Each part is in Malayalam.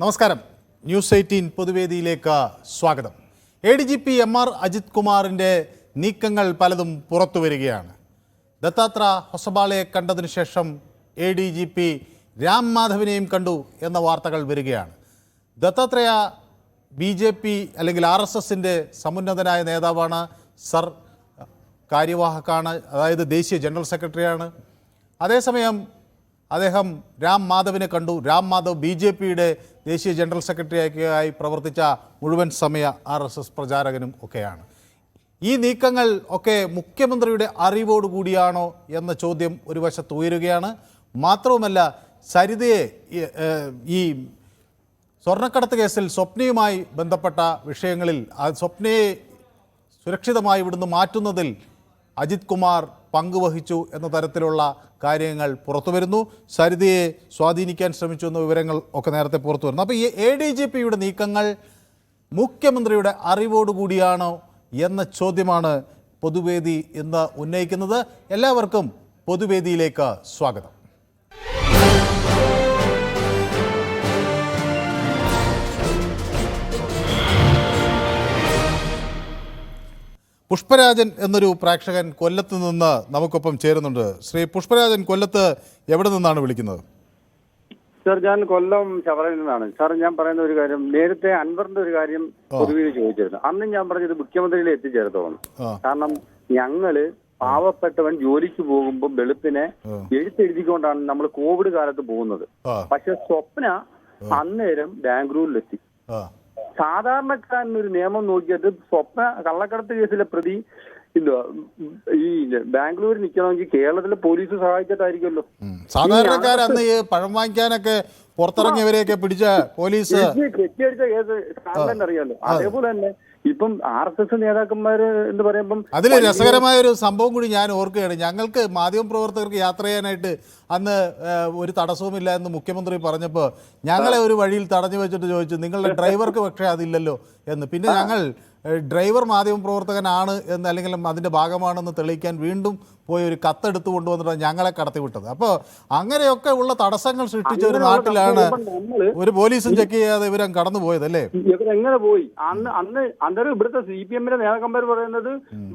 നമസ്കാരം. ന്യൂസ് എയ്റ്റീൻ പൊതുവേദിയിലേക്ക് സ്വാഗതം. A D G P M R Ajith കുമാറിന്റെ നീക്കങ്ങൾ പലതും പുറത്തു വരികയാണ്. ദത്താത്ര ഹൊസബാളയെ കണ്ടതിന് ശേഷം A D G P Ram മാധവിനെയും കണ്ടു എന്ന വാർത്തകൾ വരികയാണ്. ദത്താത്രേയ ബി ജെ പി അല്ലെങ്കിൽ ആർ എസ് എസിന്റെ സമുന്നതനായ നേതാവാണ്. സർ കാര്യവാഹക്കാണ് അതായത് ദേശീയ ജനറൽ സെക്രട്ടറിയാണ്. അതേസമയം അദ്ദേഹം രാം മാധവിനെ കണ്ടു. രാം മാധവ് ബി ജെ പിയുടെ ദേശീയ ജനറൽ സെക്രട്ടറിയായി പ്രവർത്തിച്ച മുഴുവൻ സമയ ആർ എസ് എസ് പ്രചാരകനും ഒക്കെയാണ്. ഈ നീക്കങ്ങൾ ഒക്കെ മുഖ്യമന്ത്രിയുടെ അറിവോടുകൂടിയാണോ എന്ന ചോദ്യം ഒരു വശത്ത് ഉയരുകയാണ്. മാത്രവുമല്ല സരിതയെ ഈ സ്വർണക്കടത്ത് കേസിൽ സ്വപ്നയുമായി ബന്ധപ്പെട്ട വിഷയങ്ങളിൽ ആ സ്വപ്നയെ സുരക്ഷിതമായി ഇവിടുന്ന് മാറ്റുന്നതിൽ അജിത് കുമാർ പങ്കുവഹിച്ചു എന്ന തരത്തിലുള്ള കാര്യങ്ങൾ പുറത്തു വരുന്നു സരിതയെ സ്വാധീനിക്കാൻ ശ്രമിച്ചു എന്ന വിവരങ്ങൾ ഒക്കെ നേരത്തെ പുറത്തു വരുന്നു അപ്പോൾ ഈ എ ഡി ജി പിയുടെ നീക്കങ്ങൾ മുഖ്യമന്ത്രിയുടെ അറിവോടുകൂടിയാണോ എന്ന ചോദ്യമാണ് പൊതുവേദി ഇന്ന് ഉന്നയിക്കുന്നത്. എല്ലാവർക്കും പൊതുവേദിയിലേക്ക് സ്വാഗതം. പുഷ്പരാജൻ എന്നൊരു പ്രേക്ഷകൻ കൊല്ലത്ത് നിന്ന് നമുക്കൊപ്പം ചേരുന്നുണ്ട്. ശ്രീ പുഷ്പരാജൻ കൊല്ലത്ത് എവിടെ നിന്നാണ് വിളിക്കുന്നത്? സാർ ഞാൻ കൊല്ലം ചവറയിൽ നിന്നാണ്. സാർ ഞാൻ പറയുന്ന ഒരു കാര്യം നേരത്തെ അൻവറിന്റെ ഒരു കാര്യം പൊതുവിൽ ചോദിച്ചിരുന്നു. അന്ന് ഞാൻ പറഞ്ഞത് മുഖ്യമന്ത്രിയിൽ എത്തിച്ചേർത്തോളം കാരണം ഞങ്ങൾ പാവപ്പെട്ടവൻ ജോലിക്ക് പോകുമ്പോൾ വെളുപ്പിനെ എഴുത്തെഴുതിക്കൊണ്ടാണ് നമ്മൾ കോവിഡ് കാലത്ത് പോകുന്നത്. പക്ഷെ സ്വപ്ന അന്നേരം ബാംഗ്ലൂരിലെത്തി. ഒരു നിയമം നോക്കിയിട്ട് സ്വപ്ന കള്ളക്കടത്ത് കേസിലെ പ്രതി എന്തുവാ ഈ ബാംഗ്ലൂരിൽ നിൽക്കണമെങ്കിൽ കേരളത്തിലെ പോലീസ് സഹായിച്ചിട്ടായിരിക്കുമല്ലോ. സാധാരണക്കാർ അന്ന് ഈ പഴം വാങ്ങിക്കാനൊക്കെ പുറത്തിറങ്ങിയവരെയൊക്കെ പിടിച്ച പോലീസ് കെട്ടിയടിച്ച കേസ് അറിയാലോ. അതേപോലെ തന്നെ ഇപ്പം ആർ എസ് എസ് നേതാക്കന്മാര് എന്ന് പറയുമ്പം അതിൽ രസകരമായ ഒരു സംഭവം കൂടി ഞാൻ ഓർക്കുകയാണ്. ഞങ്ങൾക്ക് മാധ്യമ പ്രവർത്തകർക്ക് യാത്ര ചെയ്യാനായിട്ട് അന്ന് ഒരു തടസ്സവുമില്ല എന്ന് മുഖ്യമന്ത്രി പറഞ്ഞപ്പോൾ ഞങ്ങളെ ഒരു വഴിയിൽ തടഞ്ഞു വെച്ചിട്ട് ചോദിച്ചു നിങ്ങളുടെ ഡ്രൈവർക്ക് പക്ഷേ അതില്ലല്ലോ എന്ന്. പിന്നെ ഞങ്ങൾ ഡ്രൈവർ മാധ്യമ പ്രവർത്തകനാണ് എന്ന് അല്ലെങ്കിൽ അതിന്റെ ഭാഗമാണെന്ന് തെളിയിക്കാൻ വീണ്ടും പോയി ഒരു കത്തെടുത്തു കൊണ്ടുവന്നിട്ട് ഞങ്ങളെ കടത്തിവിട്ടത് അപ്പോൾ അങ്ങനെയൊക്കെ ഉള്ള തടസ്സങ്ങൾ സൃഷ്ടിച്ച ഒരു നാട്ടിലാണ് ഒരു പോലീസും ചെക്ക് ചെയ്യാതെ ഇവരും കടന്നു പോയത് അല്ലേ എങ്ങനെ പോയി? അന്ന് അന്ന് അന്നേരം ഇവിടുത്തെ സി പി എമ്മിന്റെ നേതാക്കന്മാർ പറയുന്നത്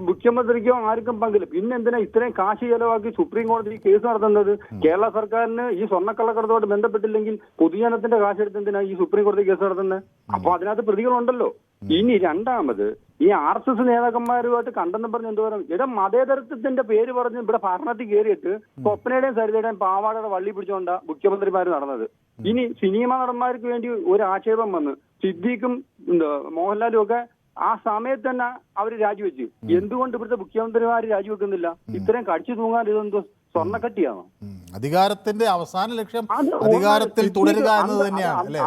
മുഖ്യമന്ത്രിക്കോ ആർക്കും പങ്കില്ല. പിന്നെ എന്തിനാ ഇത്രയും കാശ് ചെലവാക്കി സുപ്രീം കോടതി കേസ് നടത്തുന്നത്? കേരള സർക്കാരിന് ഈ സ്വർണക്കള്ളക്കടത്തോട് ബന്ധപ്പെട്ടില്ലെങ്കിൽ പൊതുജനത്തിന്റെ കാശ് എടുത്ത് എന്തിനാ ഈ സുപ്രീം കോടതി കേസ് നടത്തുന്നത്? അപ്പൊ അതിനകത്ത് പ്രതികളുണ്ടല്ലോ. ഇനി രണ്ടാമത് ഈ ആർ എസ് എസ് നേതാക്കന്മാരുമായിട്ട് കണ്ടെന്ന് പറഞ്ഞ് എന്ത് പറയും? ഇവിടെ മതേതരത്വത്തിന്റെ പേര് പറഞ്ഞ് ഇവിടെ ഭരണത്തിൽ കയറിയിട്ട് സ്വപ്നയുടെയും സരിതയുടെയും പാവാടയുടെ വള്ളി പിടിച്ചുകൊണ്ടാ മുഖ്യമന്ത്രിമാർ നടന്നത്. ഇനി സിനിമ നടന്മാർക്ക് വേണ്ടി ഒരു ആക്ഷേപം വന്ന് സിദ്ദീഖും എന്താ, മോഹൻലാലും ഒക്കെ ആ സമയത്ത് തന്നെ അവർ രാജിവെച്ചു. എന്തുകൊണ്ട് ഇവിടുത്തെ മുഖ്യമന്ത്രിമാർ രാജിവെക്കുന്നില്ല? ഇത്രയും കടിച്ചു തൂങ്ങാൻ ഇതെന്തോ സ്വർണക്കട്ടിയാണോ. അധികാരത്തിന്റെ അവസാന ലക്ഷ്യം അധികാരത്തിൽ തുടരുക എന്നത് തന്നെയാണ് അല്ലേ?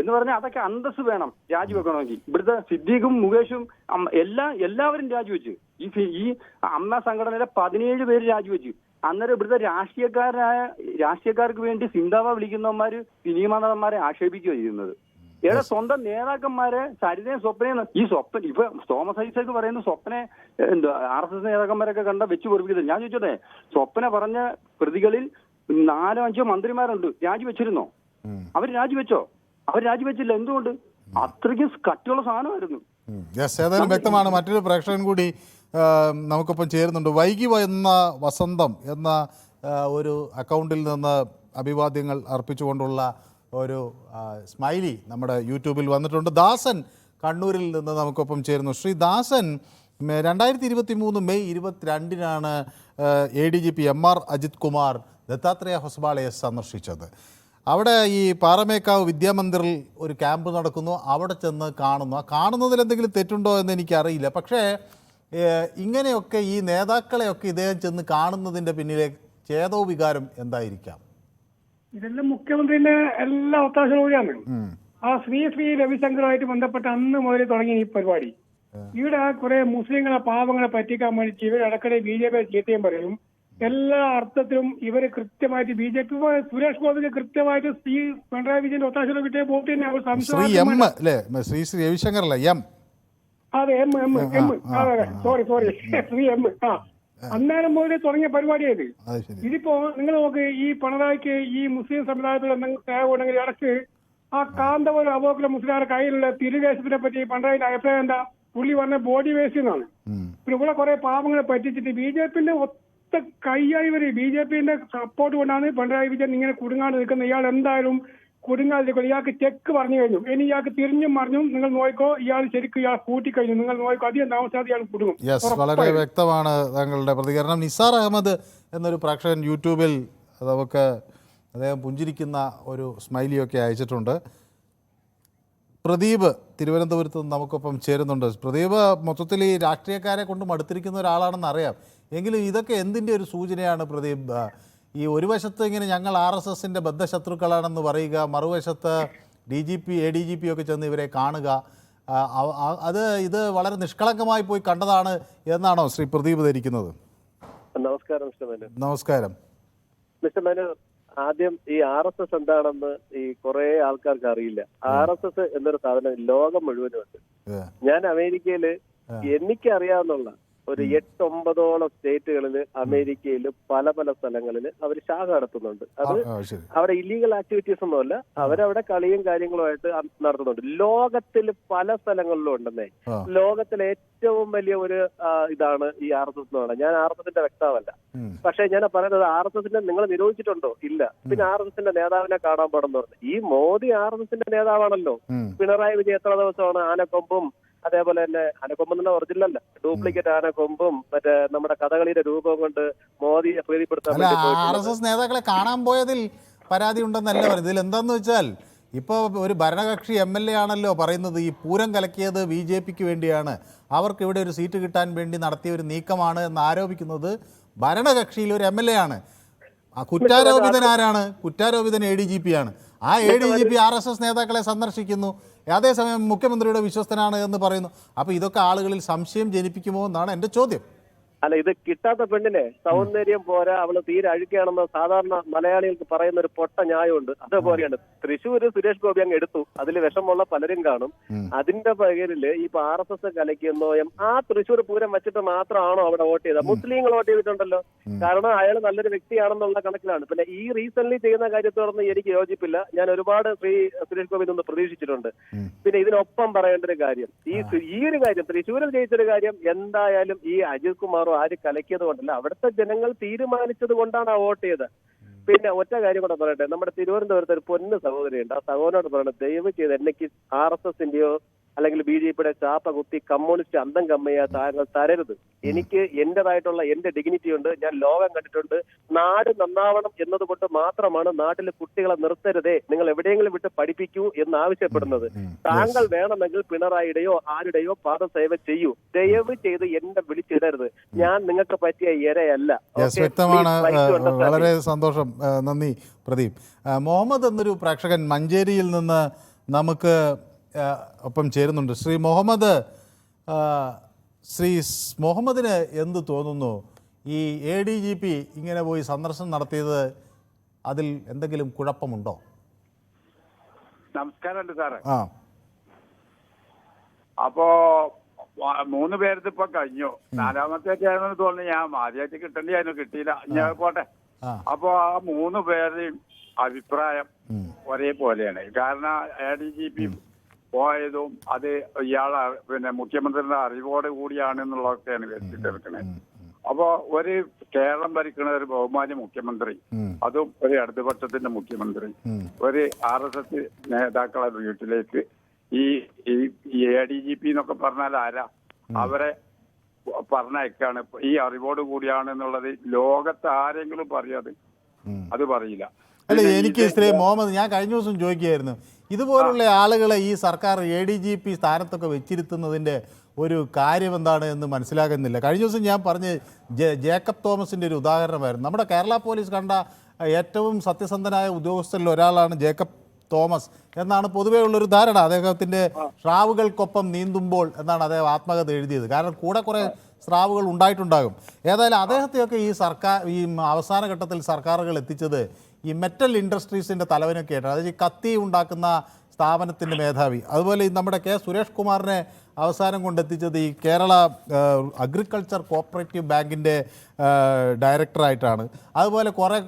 എന്ന് പറഞ്ഞാൽ അതൊക്കെ അന്തസ് വേണം രാജിവെക്കണമെങ്കിൽ. ഇവിടുത്തെ സിദ്ദീഖും മുകേഷും എല്ലാ എല്ലാവരും രാജിവെച്ചു. ഈ ഈ അമ്മ സംഘടനയിലെ പതിനേഴ് പേര് രാജിവെച്ചു. അന്നേരം ഇവിടുത്തെ രാഷ്ട്രീയക്കാരായ രാഷ്ട്രീയക്കാർക്ക് വേണ്ടി സിന്താവ വിളിക്കുന്നവന്മാര് സിനിമ നടന്മാരെ ആക്ഷേപിക്കുകയാണ് ചെയ്യുന്നത്. ഏടെ സ്വന്തം നേതാക്കന്മാരെ സരിതയും സ്വപ്നയും ഈ സ്വപ്ന ഇപ്പൊ തോമസ് ഐസക് പറയുന്ന സ്വപ്നെ എന്താ ആർ എസ് എസ് നേതാക്കന്മാരൊക്കെ കണ്ട വെച്ച് പൊറിപ്പിക്കുന്നത്. ഞാൻ ചോദിച്ചോട്ടെ സ്വപ്ന പറഞ്ഞ പ്രതികളിൽ നാലോ അഞ്ചോ മന്ത്രിമാരുണ്ട്. രാജിവെച്ചിരുന്നോ? അവർ അവർ രാജിവെച്ചോ? അവർ രാജിവെച്ചില്ല. എന്തുകൊണ്ട്? അത്രയ്ക്കും കട്ടിയുള്ള സാധനമായിരുന്നു. യെസ് ഏതായാലും വ്യക്തമാണ്. മറ്റൊരു പ്രേക്ഷകൻ കൂടി നമുക്കൊപ്പം ചേരുന്നുണ്ട്. വൈകി വന്ന വസന്തം എന്ന ഒരു അക്കൗണ്ടിൽ നിന്ന് അഭിവാദ്യങ്ങൾ അർപ്പിച്ചുകൊണ്ടുള്ള ഒരു സ്മൈലി നമ്മുടെ യൂട്യൂബിൽ വന്നിട്ടുണ്ട്. ദാസൻ കണ്ണൂരിൽ നിന്ന് നമുക്കൊപ്പം ചേരുന്നു. ശ്രീ ദാസൻ രണ്ടായിരത്തി ഇരുപത്തി മൂന്ന് May ഇരുപത്തിരണ്ടിനാണ് A D G P M R Ajith Kumar Dattatreya ഹൊസ്ബാളയെ സന്ദർശിച്ചത്. അവിടെ ഈ പാറമേക്കാവ് വിദ്യാമന്ദിറിൽ ഒരു ക്യാമ്പ് നടക്കുന്നു. അവിടെ ചെന്ന് കാണുന്നു. ആ കാണുന്നതിൽ എന്തെങ്കിലും തെറ്റുണ്ടോ എന്ന് എനിക്കറിയില്ല. പക്ഷേ ഇങ്ങനെയൊക്കെ ഈ നേതാക്കളെയൊക്കെ ഇദ്ദേഹം ചെന്ന് കാണുന്നതിന്റെ പിന്നിലെ ചേതോ വികാരം എന്തായിരിക്കാം? ഇതെല്ലാം മുഖ്യമന്ത്രിന്റെ എല്ലാ ഒത്താശ കൂടിയാണ്. ആ ശ്രീ ശ്രീ രവിശങ്കറുമായിട്ട് ബന്ധപ്പെട്ട അന്ന് മുതൽ തുടങ്ങി ഈ പരിപാടി. ഇവിടെ കുറെ മുസ്ലിങ്ങളെ പാവങ്ങളെ പറ്റിക്കാൻ വേണ്ടി ഇവർ ഇടക്കിടെ ബി ജെ പി ചീത്തയും പറയും. എല്ലാ അർത്ഥത്തിലും ഇവർ കൃത്യമായിട്ട് ബി ജെ പി സുരേഷ് ഗോപിക്ക് കൃത്യമായിട്ട് ശ്രീ പിണറായി വിജയന്റെ ഒത്താശകൾ കിട്ടിയ വോട്ട് തന്നെ അവർ സംശയം ശ്രീ ശ്രീ രവിശങ്കർ അല്ലേ? എം. അതെ M M M. Sorry sorry Sri M ആ. അന്നേരം മുതൽ തുടങ്ങിയ പരിപാടിയായത്. ഇതിപ്പോ നിങ്ങൾ നോക്ക് ഈ പിണറായിക്ക് ഈ മുസ്ലിം സമുദായത്തിൽ എന്തെങ്കിലും സ്നേഹം ഉണ്ടെങ്കിൽ ഇടയ്ക്ക് ആ കാന്തപുരം അബോക്കിലെ മുസ്ലിയാരുടെ കയ്യിലുള്ള തിരുദേശത്തിനെ പറ്റി പിണറായിന്റെ അഭിപ്രായം എന്താ? പുള്ളി പറഞ്ഞ ബോഡി വേസ്റ്റ് എന്നാണ്. പിന്നെ ഇവിടെ കുറെ പാവങ്ങളെ പറ്റിച്ചിട്ട് ബി ജെ പിന്റെ ഒത്ത കൈയായി വരും ബി ജെ പിന്റെ സപ്പോർട്ട് കൊണ്ടാണ് പിണറായി വിജയൻ ഇങ്ങനെ കുടുങ്ങാണ്ട് നിൽക്കുന്നത് ഇയാൾ എന്തായാലും കുടുങ്ങാതിരിക്കും. ഇയാൾക്ക് ചെക്ക് പറഞ്ഞു കഴിഞ്ഞു. ഇനി ഇയാൾക്ക് തിരിഞ്ഞും മറിഞ്ഞും നിങ്ങൾ നോക്കോ ഇയാൾ ശരിക്കും ഇയാൾ കൂട്ടിക്കഴിഞ്ഞു. നിങ്ങൾ നോക്കോ അധികം താമസിയാതെ ഇയാൾ കുടുങ്ങും. യെസ് വളരെ വ്യക്തമാണ് താങ്കളുടെ പ്രതികരണം. നിസാർ അഹമ്മദ് എന്നൊരു പ്രേക്ഷകൻ യൂട്യൂബിൽ നമുക്ക് അദ്ദേഹം പുഞ്ചിരിക്കുന്ന ഒരു സ്മൈലിയൊക്കെ അയച്ചിട്ടുണ്ട്. പ്രദീപ് തിരുവനന്തപുരത്ത് നിന്ന് നമുക്കൊപ്പം ചേരുന്നുണ്ട്. പ്രദീപ് മൊത്തത്തിൽ ഈ രാഷ്ട്രീയക്കാരെ കൊണ്ട് മടുത്തിരിക്കുന്ന ഒരാളാണെന്ന് അറിയാം. എങ്കിലും ഇതൊക്കെ എന്തിന്റെ ഒരു സൂചനയാണ് പ്രദീപ്? ഈ ഒരു വശത്ത് ഇങ്ങനെ ഞങ്ങൾ ആർ എസ് എസിന്റെ ബദ്ധശത്രുക്കളാണെന്ന് പറയുക മറുവശത്ത് D G P A D G P ഒക്കെ ചെന്ന് ഇവരെ കാണുക അത് ഇത് വളരെ നിഷ്കളങ്കമായി പോയി കണ്ടതാണ് എന്നാണോ ശ്രീ പ്രദീപ് ധരിക്കുന്നത്? നമസ്കാരം മിസ്റ്റർ മേനു നമസ്കാരം. മിസ്റ്റർ മേനു ആദ്യം ഈ ആർ എസ് എസ് എന്താണെന്ന് ഈ കുറെ ആൾക്കാർക്ക് അറിയില്ല. ആർ എസ് എസ് എന്നൊരു സാധനം ലോകം മുഴുവനുണ്ട് ഞാൻ അമേരിക്കയിൽ എനിക്ക് അറിയാവുന്നുള്ള ഒരു എട്ടൊമ്പതോളം സ്റ്റേറ്റുകളിൽ അമേരിക്കയിൽ പല പല സ്ഥലങ്ങളിൽ അവർ ശാഖ നടത്തുന്നുണ്ട്. അത് അവരുടെ ഇല്ലീഗൽ ആക്ടിവിറ്റീസ് ഒന്നുമല്ല അവരവിടെ കളിയും കാര്യങ്ങളുമായിട്ട് നടത്തുന്നുണ്ട്. ലോകത്തിൽ പല സ്ഥലങ്ങളിലും ഉണ്ടെന്നേ. ലോകത്തിലെ ഏറ്റവും വലിയ ഒരു ഇതാണ് ഈ ആർ എസ് എസ് എന്ന് പറയുന്നത് ഞാൻ ആർ എസ് എസിന്റെ വ്യക്താവല്ല. പക്ഷെ ഞാൻ പറയുന്നത് ആർ എസ് എസിന്റെ നിങ്ങൾ നിരോധിച്ചിട്ടുണ്ടോ? ഇല്ല. പിന്നെ ആർ എസ് എസിന്റെ നേതാവിനെ കാണാൻ പാടുന്നു പറഞ്ഞു. ഈ മോദി ആർ എസ് എസിന്റെ നേതാവാണല്ലോ. പിണറായി വിജയൻ എത്ര ദിവസമാണ് ആനക്കൊമ്പും അതേപോലെ തന്നെ ആനക്കൊമ്പം തന്നെ ഒറിജിനൽ അല്ല ഡ്യൂപ്ലിക്കേറ്റ് ആനക്കൊമ്പും മറ്റേ നമ്മുടെ കഥകളിയുടെ രൂപം കൊണ്ട് മോദിയെ പ്രീതിപ്പെടുത്താൻ അല്ല വേണ്ടി ആർ എസ് എസ് നേതാക്കളെ കാണാൻ പോയതിൽ പരാതി ഉണ്ടെന്നല്ല പറയുന്നത്. ഇതിൽ എന്താന്ന് വെച്ചാൽ ഇപ്പോൾ ഒരു ഭരണകക്ഷി എം എൽ എ ആണല്ലോ പറയുന്നത് ഈ പൂരം കലക്കിയത് ബി ജെ പിക്ക് വേണ്ടിയാണ്. അവർക്ക് ഇവിടെ ഒരു സീറ്റ് കിട്ടാൻ വേണ്ടി നടത്തിയ ഒരു നീക്കമാണ് എന്ന് ആരോപിക്കുന്നത് ഭരണകക്ഷിയിൽ ഒരു എം എൽ എ ആണ്. ആ കുറ്റാരോപിതൻ ആരാണ്? കുറ്റാരോപിതൻ എ ഡി ജി പി ആണ്. ആ A D G P R S S നേതാക്കളെ സന്ദർശിക്കുന്നു. അതേസമയം മുഖ്യമന്ത്രിയുടെ വിശ്വസ്തനാണ് എന്ന് പറയുന്നു. അപ്പോൾ ഇതൊക്കെ ആളുകളിൽ സംശയം ജനിപ്പിക്കുമോ എന്നാണ് എന്റെ ചോദ്യം. അല്ല ഇത് കിട്ടാത്ത പെണ്ണിനെ സൗന്ദര്യം പോരാ അവൾ തീരെ അഴുക്കുകയാണെന്ന് സാധാരണ മലയാളികൾക്ക് പറയുന്ന ഒരു പൊട്ട ന്യായമുണ്ട്. അതേപോലെയാണ്. തൃശ്ശൂര് സുരേഷ് ഗോപി അങ്ങ് എടുത്തു. അതിൽ വിഷമുള്ള പലരും കാണും. അതിന്റെ പേരിൽ ഇപ്പൊ ആർ എസ് എസ് കലയ്ക്കുന്നോ എം ആ തൃശ്ശൂർ പൂരം വെച്ചിട്ട് മാത്രമാണോ അവിടെ വോട്ട് ചെയ്തത്? മുസ്ലിങ്ങൾ വോട്ട് ചെയ്തിട്ടുണ്ടല്ലോ. കാരണം അയാൾ നല്ലൊരു വ്യക്തിയാണെന്നുള്ള കണക്കിലാണ്. പിന്നെ ഈ റീസെന്റ് ചെയ്യുന്ന കാര്യത്തോടൊന്നും എനിക്ക് യോജിപ്പില്ല. ഞാൻ ഒരുപാട് ശ്രീ സുരേഷ് ഗോപി നിന്ന് പ്രതീക്ഷിച്ചിട്ടുണ്ട്. പിന്നെ ഇതിനൊപ്പം പറയേണ്ട ഒരു കാര്യം. ഈ ഈ ഒരു കാര്യം തൃശ്ശൂരിൽ ജയിച്ചൊരു കാര്യം എന്തായാലും ഈ അജിത് കുമാറോ ആര് കലക്കിയത് കൊണ്ടല്ല. അവിടുത്തെ ജനങ്ങൾ തീരുമാനിച്ചത് കൊണ്ടാണ് ആ വോട്ട് ചെയ്തത്. പിന്നെ ഒറ്റ കാര്യം കൂടെ പറയട്ടെ. നമ്മുടെ തിരുവനന്തപുരത്ത് ഒരു പൊന്ന് സഹോദരിയുണ്ട്. ആ സഹോദരനോട് പറയണം ദയവ് ചെയ്ത് എന്നെ ആർ എസ് എസിന്റെയോ അല്ലെങ്കിൽ ബി ജെ പിയുടെ ചാപ്പ കുത്തി കമ്മ്യൂണിസ്റ്റ് അന്തം കമ്മയ താങ്കൾ തരരുത്. എനിക്ക് എന്റേതായിട്ടുള്ള എന്റെ ഡിഗ്നിറ്റി ഉണ്ട്. ഞാൻ ലോകം കണ്ടിട്ടുണ്ട്. നാട് നന്നാവണം എന്നതുകൊണ്ട് മാത്രമാണ് നാട്ടിലെ കുട്ടികളെ നിർത്തരുതേ. നിങ്ങൾ എവിടെയെങ്കിലും വിട്ട് പഠിപ്പിക്കൂ എന്ന് ആവശ്യപ്പെടുന്നത്. താങ്കൾ വേണമെങ്കിൽ പിണറായിയുടെയോ ആരുടെയോ പാദസേവ ചെയ്യൂ. ദയവ് ചെയ്ത് എന്നെ വിളിച്ചിടരുത്. ഞാൻ നിങ്ങൾക്ക് പറ്റിയ ഇരയല്ല. വ്യക്തമാണ്. വളരെ സന്തോഷം. നന്ദി പ്രദീപ്. മുഹമ്മദ് എന്നൊരു പ്രേക്ഷകൻ മഞ്ചേരിയിൽ നിന്ന് നമുക്ക് ഒപ്പം ചേരുന്നുണ്ട്. ശ്രീ മുഹമ്മദ് ശ്രീ മുഹമ്മദിന് എന്ത് തോന്നുന്നു? ഈ എ ഡി ജി പി ഇങ്ങനെ പോയി സന്ദർശനം നടത്തിയത് അതിൽ എന്തെങ്കിലും കുഴപ്പമുണ്ടോ? നമസ്കാരമുണ്ട് സാറേ. ആ. അപ്പോ മൂന്ന് പേരത് ഇപ്പൊ കഴിഞ്ഞു. നാലാമത്തെ ആണെന്ന് തോന്നുന്നു ഞാൻ ആദ്യമായിട്ട് കിട്ടേണ്ടിയായിരുന്നു. കിട്ടിയില്ല. ഞാൻ പോട്ടെ. അപ്പോ ആ മൂന്ന് പേരുടെയും അഭിപ്രായം ഒരേപോലെയാണ്. കാരണം എ ഡി ജി പി പോയതും അത് ഇയാളെ പിന്നെ മുഖ്യമന്ത്രിയുടെ അറിവോട് കൂടിയാണ് എന്നുള്ളതൊക്കെയാണ് വെച്ചിട്ടെടുക്കണത് അപ്പോ ഒരു കേരളം ഭരിക്കുന്ന ഒരു ബഹുമാന്യ മുഖ്യമന്ത്രി. അതും ഒരു ഇടതുപക്ഷത്തിന്റെ മുഖ്യമന്ത്രി. ഒരു ആർ എസ് എസ് നേതാക്കളെ വീട്ടിലേക്ക് ഈ എ ഡി ജി പി എന്നൊക്കെ പറഞ്ഞാൽ ആരാ? അവരെ പറഞ്ഞയക്കാണ്. ഈ അറിവോട് കൂടിയാണ് എന്നുള്ളത് ലോകത്ത് ആരെങ്കിലും പറയാതെ. അത് പറയില്ല. അല്ല എനിക്ക് ശ്രീ മുഹമ്മദ് ഞാൻ കഴിഞ്ഞ ദിവസം ചോദിക്കുകയായിരുന്നു. ഇതുപോലുള്ള ആളുകളെ ഈ സർക്കാർ എ ഡി ജി പി സ്ഥാനത്തൊക്കെ വെച്ചിരുത്തുന്നതിന്റെ ഒരു കാര്യം എന്താണ് എന്ന് മനസ്സിലാകുന്നില്ല. കഴിഞ്ഞ ദിവസം ഞാൻ പറഞ്ഞ് ജെ- ജേക്കബ് തോമസിന്റെ ഒരു ഉദാഹരണമായിരുന്നു. നമ്മുടെ കേരള പോലീസ് കണ്ട ഏറ്റവും സത്യസന്ധനായ ഉദ്യോഗസ്ഥരിൽ ഒരാളാണ് ജേക്കബ് തോമസ് എന്നാണ് പൊതുവേ ഉള്ളൊരു ധാരണ. അദ്ദേഹത്തിന്റെ സ്രാവുകൾക്കൊപ്പം നീന്തുമ്പോൾ എന്നാണ് അദ്ദേഹം ആത്മകഥ എഴുതിയത്. കാരണം കൂടെ കുറേ സ്രാവുകൾ ഉണ്ടായിട്ടുണ്ടാകും. ഏതായാലും അദ്ദേഹത്തെയൊക്കെ ഈ സർക്കാർ ഈ അവസാന ഘട്ടത്തിൽ സർക്കാരുകൾ എത്തിച്ചത് ഈ മെറ്റൽ ഇൻഡസ്ട്രീസിന്റെ തലവനൊക്കെ ആയിട്ട് അതായത് ഈ കത്തി ഉണ്ടാക്കുന്ന സ്ഥാപനത്തിന്റെ മേധാവി. അതുപോലെ നമ്മുടെ കെ സുരേഷ് കുമാറിനെ അവസാനം കൊണ്ടെത്തിച്ചത് ഈ കേരള അഗ്രികൾച്ചർ കോപ്പറേറ്റീവ് ബാങ്കിന്റെ ഡയറക്ടറായിട്ടാണ് അതുപോലെ കുറേ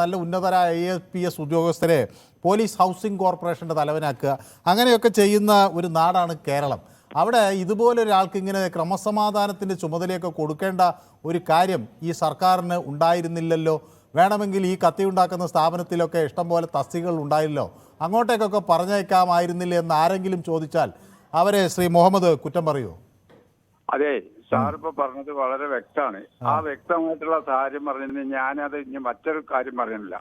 നല്ല ഉന്നതരായ ഐ എസ് പി എസ് ഉദ്യോഗസ്ഥരെ പോലീസ് ഹൗസിംഗ് കോർപ്പറേഷന്റെ തലവനാക്കുക. അങ്ങനെയൊക്കെ ചെയ്യുന്ന ഒരു നാടാണ് കേരളം. അവിടെ ഇതുപോലെ ഒരാൾക്ക് ഇങ്ങനെ ക്രമസമാധാനത്തിന്റെ ചുമതലയൊക്കെ കൊടുക്കേണ്ട ഒരു കാര്യം ഈ സർക്കാരിന് ഉണ്ടായിരുന്നില്ലല്ലോ. വേണമെങ്കിൽ ഈ കത്തി ഉണ്ടാക്കുന്ന സ്ഥാപനത്തിലൊക്കെ ഇഷ്ടംപോലെ തസ്തികൾ ഉണ്ടായില്ലോ. അങ്ങോട്ടേക്കൊക്കെ പറഞ്ഞേക്കാമായിരുന്നില്ല എന്ന് ആരെങ്കിലും ചോദിച്ചാൽ അവരെ ശ്രീ മുഹമ്മദ് കുറ്റം പറയൂ? അതെ സാർ ഇപ്പൊ പറഞ്ഞത് വളരെ വ്യക്തമാണ്. ആ. വ്യക്തമായിട്ടുള്ള കാര്യം പറഞ്ഞത് ഞാനത് ഇനി മറ്റൊരു കാര്യം പറയുന്നില്ല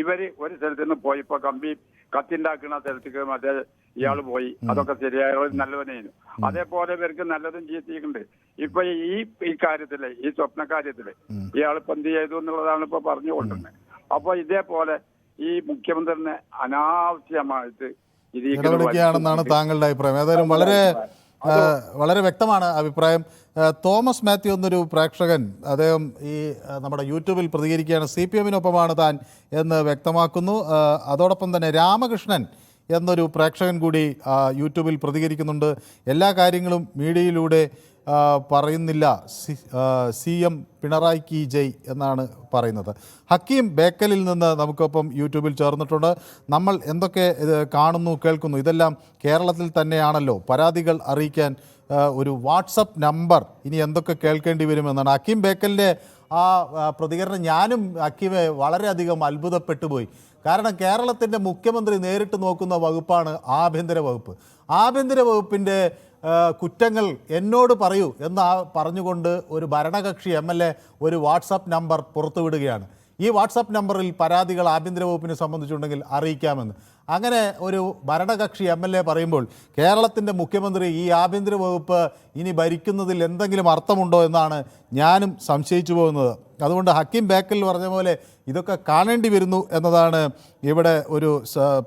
ഇവർ ഒരു സ്ഥലത്ത് നിന്ന് പോയി ഇപ്പൊ കമ്പി കത്തിണ്ടാക്കുന്ന സ്ഥലത്തേക്ക് മറ്റേ ഇയാൾ പോയി. അതൊക്കെ ശരിയായ നല്ലവനായിരുന്നു അതേപോലെ ഇവർക്ക് നല്ലതും ചെയ്തിട്ടുണ്ട് ഇപ്പൊ ഈ ഈ കാര്യത്തിൽ ഈ സ്വപ്ന കാര്യത്തിൽ ഇയാൾ ഇപ്പൊ എന്ത് ചെയ്തു എന്നുള്ളതാണ് ഇപ്പൊ പറഞ്ഞു കൊണ്ടുവരുന്നത് അപ്പൊ ഇതേപോലെ ഈ മുഖ്യമന്ത്രിനെ അനാവശ്യമായിട്ട് ഇടപെടുകയാണെന്നാണ് താങ്കളുടെ അഭിപ്രായം. ഏതായാലും വളരെ വളരെ വ്യക്തമാണ് അഭിപ്രായം. തോമസ് മാത്യു എന്നൊരു പ്രേക്ഷകൻ അദ്ദേഹം ഈ നമ്മുടെ യൂട്യൂബിൽ പ്രതികരിക്കുകയാണ്. സി പി എമ്മിനൊപ്പമാണ് താൻ എന്ന് വ്യക്തമാക്കുന്നു. അതോടൊപ്പം തന്നെ രാമകൃഷ്ണൻ എന്നൊരു പ്രേക്ഷകൻ കൂടി യൂട്യൂബിൽ പ്രതികരിക്കുന്നുണ്ട്. എല്ലാ കാര്യങ്ങളും മീഡിയയിലൂടെ പറയുന്നില്ല. സി എം പിണറായി കി ജയ് എന്നാണ് പറയുന്നത്. ഹക്കീം ബേക്കലിൽ നിന്ന് നമുക്കൊപ്പം യൂട്യൂബിൽ ചേർന്നിട്ടുണ്ട്. നമ്മൾ എന്തൊക്കെ കാണുന്നു കേൾക്കുന്നു ഇതെല്ലാം കേരളത്തിൽ തന്നെയാണല്ലോ. പരാതികൾ അറിയിക്കാൻ ഒരു വാട്സപ്പ് നമ്പർ ഇനി എന്തൊക്കെ കേൾക്കേണ്ടി വരുമെന്നാണ് ഹക്കീം ബേക്കലിന്റെ ആ പ്രതികരണം ഞാനും അക്കിവെ വളരെയധികം അത്ഭുതപ്പെട്ടു പോയി. കാരണം കേരളത്തിന്റെ മുഖ്യമന്ത്രി നേരിട്ട് നോക്കുന്ന വകുപ്പാണ് ആഭ്യന്തര വകുപ്പ്. ആഭ്യന്തര വകുപ്പിന്റെ കുറ്റങ്ങൾ എന്നോട് പറയൂ എന്ന് പറഞ്ഞുകൊണ്ട് ഒരു ഭരണകക്ഷി എ ഒരു വാട്സപ്പ് നമ്പർ പുറത്തുവിടുകയാണ്. ഈ വാട്സപ്പ് നമ്പറിൽ പരാതികൾ ആഭ്യന്തര വകുപ്പിനെ സംബന്ധിച്ചുണ്ടെങ്കിൽ അറിയിക്കാമെന്ന്. അങ്ങനെ ഒരു ഭരണകക്ഷി എം എൽ എ പറയുമ്പോൾ കേരളത്തിന്റെ മുഖ്യമന്ത്രി ഈ ആഭ്യന്തര വകുപ്പ് ഇനി ഭരിക്കുന്നതിൽ എന്തെങ്കിലും അർത്ഥമുണ്ടോ എന്നാണ് ഞാനും സംശയിച്ചു പോകുന്നത്. അതുകൊണ്ട് ഹക്കീം ബേക്കൽ പറഞ്ഞ പോലെ ഇതൊക്കെ കാണേണ്ടി വരുന്നു എന്നതാണ് ഇവിടെ ഒരു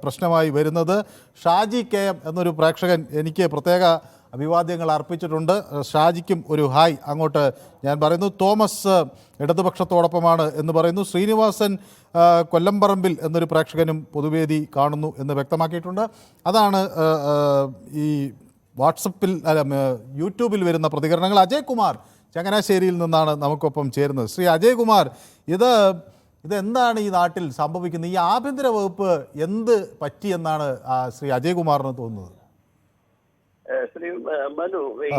പ്രശ്നമായി വരുന്നത്. ഷാജി കെ എം എന്നൊരു പ്രേക്ഷകൻ എനിക്ക് പ്രത്യേക അഭിവാദ്യങ്ങൾ അർപ്പിച്ചിട്ടുണ്ട്. ഷാജിക്കും ഒരു ഹായ്. അങ്ങോട്ട് ഞാൻ പറയുന്നു തോമസ് ഇടതുപക്ഷത്തോടൊപ്പമാണ് എന്ന് പറയുന്നു. ശ്രീനിവാസൻ കൊല്ലംപറമ്പിൽ എന്നൊരു പ്രേക്ഷകനും പൊതുവേദി കാണുന്നു എന്ന് വ്യക്തമാക്കിയിട്ടുണ്ട്. അതാണ് ഈ വാട്സപ്പിൽ അല്ല യൂട്യൂബിൽ വരുന്ന പ്രതികരണങ്ങൾ. അജയ് കുമാർ ചങ്ങനാശ്ശേരിയിൽ നിന്നാണ് നമുക്കൊപ്പം ചേരുന്നത്. ശ്രീ അജയ് കുമാർ ഇത് ഇതെന്താണ് ഈ നാട്ടിൽ സംഭവിക്കുന്നത്? ഈ ആഭ്യന്തര വകുപ്പ് എന്ത് പറ്റിയെന്നാണ് ശ്രീ അജയ് കുമാറിന് തോന്നുന്നത്? ശ്രീ മനു ഈ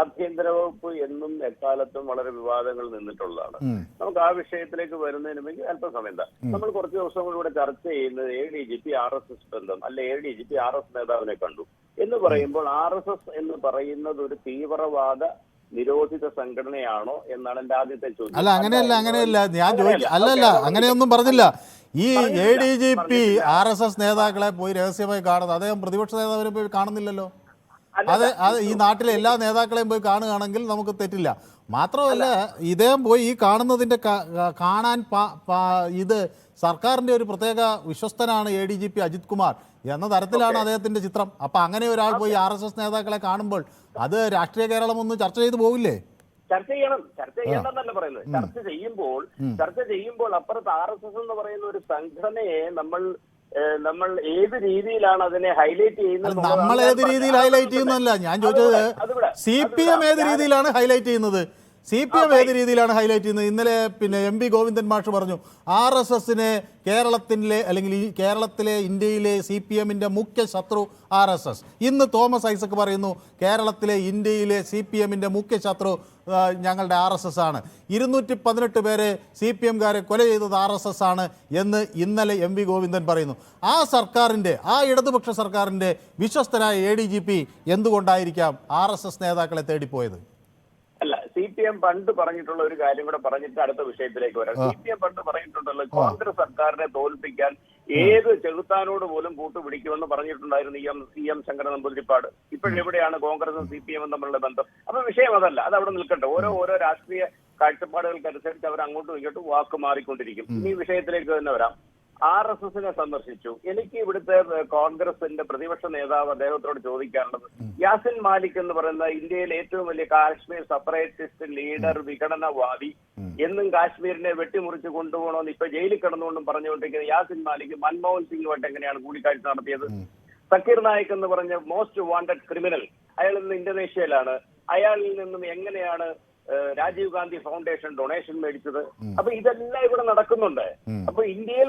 ആഭ്യന്തര വകുപ്പ് എന്നും എക്കാലത്തും വളരെ വിവാദങ്ങൾ നിന്നിട്ടുള്ളതാണ്. നമുക്ക് ആ വിഷയത്തിലേക്ക് വരുന്നതിന് മുമ്പ് അല്പസമയം നമ്മൾ കുറച്ച് ദിവസങ്ങളിലൂടെ ചർച്ച ചെയ്യുന്നത് A D G P R S S ബന്ധം അല്ലെ A D G P R S നേതാവിനെ കണ്ടു. എന്ന് പറയുമ്പോൾ ആർ എസ് എസ് എന്ന് പറയുന്നത് ഒരു തീവ്രവാദ നിരോധിത സംഘടനയാണോ എന്നാണ് എന്റെ ആദ്യത്തെ ചോദ്യം. അല്ല അങ്ങനെയല്ല അങ്ങനെയല്ല. ഞാൻ ചോദിക്കും. അല്ലല്ല അങ്ങനെയൊന്നും പറഞ്ഞില്ല. ഈ A D G P R S S നേതാക്കളെ പോയി രഹസ്യമായി കാണുന്നത് അദ്ദേഹം പ്രതിപക്ഷ നേതാവിനെ പോയി കാണുന്നില്ലല്ലോ? അത് അത് ഈ നാട്ടിലെ എല്ലാ നേതാക്കളെയും പോയി കാണുകയാണെങ്കിൽ നമുക്ക് തെറ്റില്ല. മാത്രമല്ല ഇദ്ദേഹം പോയി ഈ കാണുന്നതിന്റെ കാണാൻ ഇത് സർക്കാരിന്റെ ഒരു പ്രത്യേക വിശ്വസ്തനാണ് A D G P Ajith Kumar എന്ന തരത്തിലാണ് അദ്ദേഹത്തിന്റെ ചിത്രം. അപ്പം അങ്ങനെ ഒരാൾ പോയി ആർ എസ് എസ് നേതാക്കളെ കാണുമ്പോൾ അത് രാഷ്ട്രീയ കേരളം ഒന്ന് ചർച്ച ചെയ്തു പോകില്ലേ ചർച്ച ചെയ്യണം. ചർച്ച ചെയ്യണമെന്നല്ല പറയുന്നത്. ചർച്ച ചെയ്യുമ്പോൾ ചർച്ച ചെയ്യുമ്പോൾ അപ്പുറത്ത് ആർ എസ് എസ് എന്ന് പറയുന്ന ഒരു സംഘടനയെ നമ്മൾ നമ്മൾ ഏത് രീതിയിലാണ് അതിനെ ഹൈലൈറ്റ് ചെയ്യുന്നത് നമ്മൾ ഏത് രീതിയിൽ ഹൈലൈറ്റ് ചെയ്യുന്നതല്ല. ഞാൻ ചോദിച്ചത് സി പി എം ഏത് രീതിയിലാണ് ഹൈലൈറ്റ് ചെയ്യുന്നത്? സി പി എം ഏത് രീതിയിലാണ് ഹൈലൈറ്റ് ചെയ്യുന്നത്? ഇന്നലെ പിന്നെ എം പി ഗോവിന്ദൻ മാഷ് പറഞ്ഞു ആർ എസ് എസിനെ കേരളത്തിലെ അല്ലെങ്കിൽ ഈ കേരളത്തിലെ ഇന്ത്യയിലെ സി പി എമ്മിന്റെ മുഖ്യ ശത്രു ആർ എസ് എസ്. ഇന്ന് തോമസ് ഐസക് പറയുന്നു കേരളത്തിലെ ഇന്ത്യയിലെ സി പി എമ്മിന്റെ മുഖ്യ ശത്രു ഞങ്ങളുടെ ആർ എസ് എസ് ആണ്. ഇരുന്നൂറ്റി പതിനെട്ട് പേരെ സി പി എംകാരെ കൊല ചെയ്തത് ആർ എസ് എസ് ആണ് എന്ന് ഇന്നലെ എം വി ഗോവിന്ദൻ പറയുന്നു. ആ സർക്കാരിന്റെ ആ ഇടതുപക്ഷ സർക്കാരിന്റെ വിശ്വസ്തനായ എ ഡി ജി പി എന്തുകൊണ്ടായിരിക്കാം ആർ എസ് എസ് നേതാക്കളെ തേടിപ്പോയത്? പി എം പണ്ട് പറഞ്ഞിട്ടുള്ള ഒരു കാര്യം കൂടെ പറഞ്ഞിട്ട് അടുത്ത വിഷയത്തിലേക്ക് വരാം. സി പി എം പണ്ട് പറഞ്ഞിട്ടുണ്ടല്ലോ കോൺഗ്രസ് സർക്കാരിനെ തോൽപ്പിക്കാൻ ഏത് ചെറുത്താനോട് പോലും കൂട്ടുപിടിക്കുമെന്ന് പറഞ്ഞിട്ടുണ്ടായിരുന്നു E M C M Sankara Namboodiripad. ഇപ്പോഴെവിടെയാണ് കോൺഗ്രസും സി പി എമ്മും തമ്മിലുള്ള ബന്ധം? അപ്പൊ വിഷയം അതല്ല. അത് അവിടെ നിൽക്കട്ടെ. ഓരോ ഓരോ രാഷ്ട്രീയ കാഴ്ചപ്പാടുകൾക്കനുസരിച്ച് അവർ അങ്ങോട്ടും ഇങ്ങോട്ടും വാക്ക് മാറിക്കൊണ്ടിരിക്കും. ഈ വിഷയത്തിലേക്ക് തന്നെ വരാം. ആർ എസ് എസിനെ സന്ദർശിച്ചു. എനിക്ക് ഇവിടുത്തെ കോൺഗ്രസിന്റെ പ്രതിപക്ഷ നേതാവ് അദ്ദേഹത്തോട് ചോദിക്കാനുള്ളത് യാസിൻ മാലിക് എന്ന് പറയുന്ന ഇന്ത്യയിലെ ഏറ്റവും വലിയ കാശ്മീർ സെപ്പറേറ്റിസ്റ്റ് ലീഡർ വിഘടനവാദി എന്നും കാശ്മീരിനെ വെട്ടിമുറിച്ച് കൊണ്ടുപോകണമെന്ന് ഇപ്പൊ ജയിലിൽ കിടന്നുകൊണ്ടും പറഞ്ഞുകൊണ്ടിരിക്കുന്ന യാസിൻ മാലിക് മൻമോഹൻ സിംഗുമായിട്ട് എങ്ങനെയാണ് കൂടിക്കാഴ്ച നടത്തിയത്. സക്കീർ നായിക് എന്ന് പറഞ്ഞ മോസ്റ്റ് വാണ്ടഡ് ക്രിമിനൽ അയാൾ ഇന്ന് ഇന്തോനേഷ്യയിലാണ്. അയാളിൽ നിന്നും എങ്ങനെയാണ് രാജീവ് ഗാന്ധി ഫൗണ്ടേഷൻ ഡൊണേഷൻ മേടിച്ചത്. അപ്പൊ ഇതെല്ലാം ഇവിടെ നടക്കുന്നുണ്ട്. അപ്പൊ ഇന്ത്യയിൽ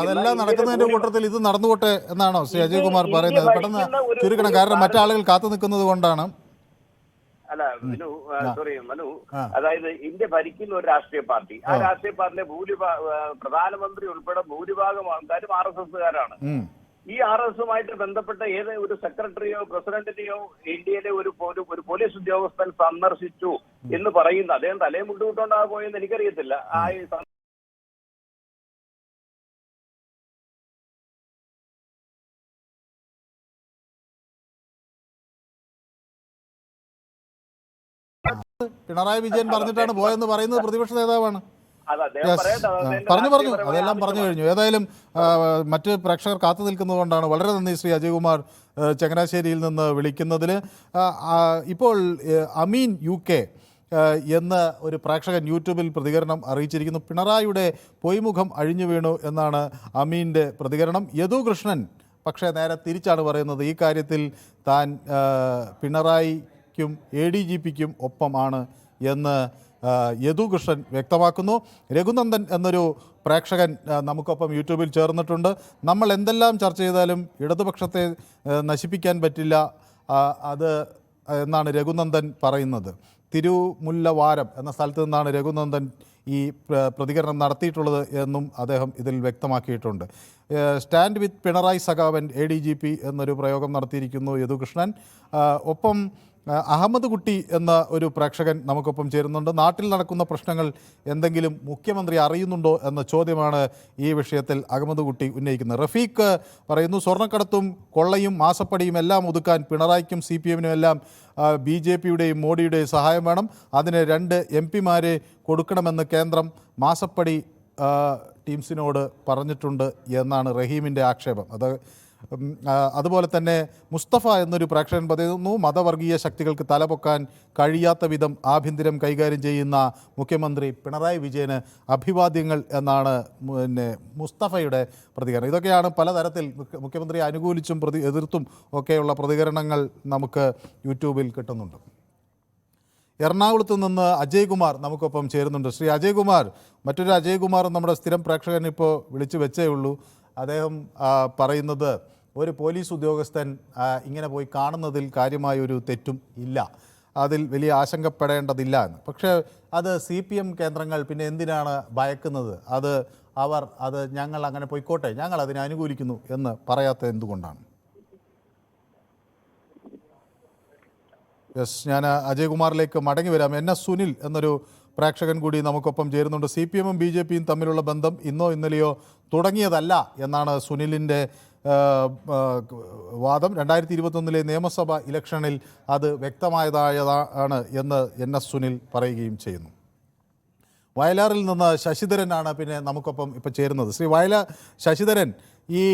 അതെല്ലാം നടക്കുന്നതിന്റെ കൂട്ടത്തിൽ ഇത് നടന്നുകൊട്ടെ എന്നാണോ ശ്രീ അജയ് കുമാർ പറയുന്നത്? പെട്ടെന്ന് ചുരുക്കണം. കാരണം മറ്റാളുകൾ കാത്തു നിൽക്കുന്നത് കൊണ്ടാണ്. അല്ല മനു സോറി മനു. അതായത് ഇന്ത്യ ഭരിക്കുന്ന ഒരു രാഷ്ട്രീയ പാർട്ടി. ആ രാഷ്ട്രീയ പാർട്ടിയിലെ ഭൂരിഭാഗം പ്രധാനമന്ത്രി ഉൾപ്പെടെ ഭൂരിഭാഗം ആൾക്കാരും ആർ എസ് എസ്സുകാരാണ്. ഈ ആർ എസുമായിട്ട് ബന്ധപ്പെട്ട ഏത് ഒരു സെക്രട്ടറിയോ പ്രസിഡന്റിനെയോ ഇന്ത്യയിലെ ഒരു ഒരു- പോലീസ് ഉദ്യോഗസ്ഥൻ സന്ദർശിച്ചു എന്ന് പറയുന്ന അദ്ദേഹം തലേ മുട്ടുകൊണ്ടാ പോയെന്ന് എനിക്കറിയത്തില്ല. ആ പിണറായി വിജയൻ പറഞ്ഞിട്ടാണ് പോയെന്ന് പറയുന്നത് പ്രതിപക്ഷ നേതാവാണ്. പറഞ്ഞു പറഞ്ഞു. അതെല്ലാം പറഞ്ഞു കഴിഞ്ഞു. ഏതായാലും മറ്റ് പ്രേക്ഷകർ കാത്തു നിൽക്കുന്നതുകൊണ്ടാണ് വളരെ നന്ദി ശ്രീ അജയ്കുമാർ ചങ്ങനാശ്ശേരിയിൽ നിന്ന് വിളിക്കുന്നതിൽ ഇപ്പോൾ അമീൻ യു കെ എന്ന് ഒരു പ്രേക്ഷകൻ യൂട്യൂബിൽ പ്രതികരണം അറിയിച്ചിരിക്കുന്നു. പിണറായിയുടെ പൊയ്മുഖം അഴിഞ്ഞു വീണു എന്നാണ് അമീന്റെ പ്രതികരണം. യദു കൃഷ്ണൻ പക്ഷേ നേരെ തിരിച്ചാണ് പറയുന്നത്. ഈ കാര്യത്തിൽ താൻ പിണറായിക്കും എ ഡി ജി പിക്കും ഒപ്പമാണ് എന്ന് യദുകൃഷ്ണൻ വ്യക്തമാക്കുന്നു. രഘുനന്ദൻ എന്നൊരു പ്രേക്ഷകൻ നമുക്കൊപ്പം യൂട്യൂബിൽ ചേർന്നിട്ടുണ്ട്. നമ്മൾ എന്തെല്ലാം ചർച്ച ചെയ്താലും ഇടതുപക്ഷത്തെ നശിപ്പിക്കാൻ പറ്റില്ല അത് എന്നാണ് രഘുനന്ദൻ പറയുന്നത്. തിരുമുല്ലവാരം എന്ന സ്ഥലത്ത് നിന്നാണ് രഘുനന്ദൻ ഈ പ്രതികരണം നടത്തിയിട്ടുള്ളത് എന്നും അദ്ദേഹം ഇതിൽ വ്യക്തമാക്കിയിട്ടുണ്ട്. സ്റ്റാൻഡ് വിത്ത് പിണറായി സഖാവൻ എ ഡി ജി പി എന്നൊരു പ്രയോഗം നടത്തിയിരിക്കുന്നു യദുകൃഷ്ണൻ. ഒപ്പം അഹമ്മദ് കുട്ടി എന്ന ഒരു പ്രേക്ഷകൻ നമുക്കൊപ്പം ചേരുന്നുണ്ട്. നാട്ടിൽ നടക്കുന്ന പ്രശ്നങ്ങൾ എന്തെങ്കിലും മുഖ്യമന്ത്രി അറിയുന്നുണ്ടോ എന്ന ചോദ്യമാണ് ഈ വിഷയത്തിൽ അഹമ്മദ് കുട്ടി ഉന്നയിക്കുന്നത്. റഫീഖ് പറയുന്നു സ്വർണക്കടത്തും കൊള്ളയും മാസപ്പടിയും എല്ലാം ഒതുക്കാൻ പിണറായിക്കും സി പി എമ്മിനും എല്ലാം ബി ജെ പിയുടെയും മോഡിയുടെയും സഹായം വേണം. അതിന് രണ്ട് എം പിമാരെ കൊടുക്കണമെന്ന് കേന്ദ്രം മാസപ്പടി ടീംസിനോട് പറഞ്ഞിട്ടുണ്ട് എന്നാണ് റഹീമിന്റെ ആക്ഷേപം. അത് അതുപോലെ തന്നെ മുസ്തഫ എന്നൊരു പ്രേക്ഷകൻ പറയുന്നു മതവർഗീയ ശക്തികൾക്ക് തലപൊക്കാൻ കഴിയാത്ത വിധം ആഭ്യന്തരം കൈകാര്യം ചെയ്യുന്ന മുഖ്യമന്ത്രി പിണറായി വിജയന് അഭിവാദ്യങ്ങൾ എന്നാണ് പിന്നെ മുസ്തഫയുടെ പ്രതികരണം. ഇതൊക്കെയാണ് പലതരത്തിൽ മുഖ്യ- മുഖ്യമന്ത്രിയെ അനുകൂലിച്ചും പ്രതി എതിർത്തും ഒക്കെയുള്ള പ്രതികരണങ്ങൾ നമുക്ക് യൂട്യൂബിൽ കിട്ടുന്നുണ്ട്. എറണാകുളത്ത് നിന്ന് അജയ്കുമാർ നമുക്കൊപ്പം ചേരുന്നുണ്ട്. ശ്രീ അജയ്കുമാർ മറ്റൊരു അജയ് കുമാർ നമ്മുടെ സ്ഥിരം പ്രേക്ഷകൻ ഇപ്പോൾ വിളിച്ചു വെച്ചേ ഉള്ളൂ. അദ്ദേഹം പറയുന്നത് ഒരു പോലീസ് ഉദ്യോഗസ്ഥൻ ഇങ്ങനെ പോയി കാണുന്നതിൽ കാര്യമായ ഒരു തെറ്റും ഇല്ല. അതിൽ വലിയ ആശങ്കപ്പെടേണ്ടതില്ല എന്ന്. പക്ഷേ അത് സി പി എം കേന്ദ്രങ്ങൾ പിന്നെ എന്തിനാണ് ഭയക്കുന്നത്? അത് അവർ അത് ഞങ്ങൾ അങ്ങനെ പോയിക്കോട്ടെ ഞങ്ങൾ അതിനെ അനുകൂലിക്കുന്നു എന്ന് പറയാത്ത എന്തുകൊണ്ടാണ്? യെസ് ഞാൻ അജയ്കുമാറിലേക്ക് മടങ്ങി വരാം. എൻ എസ് സുനിൽ എന്നൊരു പ്രേക്ഷകൻ കൂടി നമുക്കൊപ്പം ചേരുന്നുണ്ട്. സി പി എമ്മും ബി ജെ പിയും തമ്മിലുള്ള ബന്ധം ഇന്നോ ഇന്നലെയോ തുടങ്ങിയതല്ല എന്നാണ് സുനിലിന്റെ വാദം. രണ്ടായിരത്തി ഇരുപത്തൊന്നിലെ നിയമസഭ ഇലക്ഷനിൽ അത് വ്യക്തമായതായതാണ് എന്ന് എൻ എസ് സുനിൽ പറയുകയും ചെയ്യുന്നു. വയലാറിൽ നിന്ന് ശശിധരനാണ് പിന്നെ നമുക്കൊപ്പം ഇപ്പം ചേരുന്നത്. ശ്രീ വയല ശശിധരൻ ഈ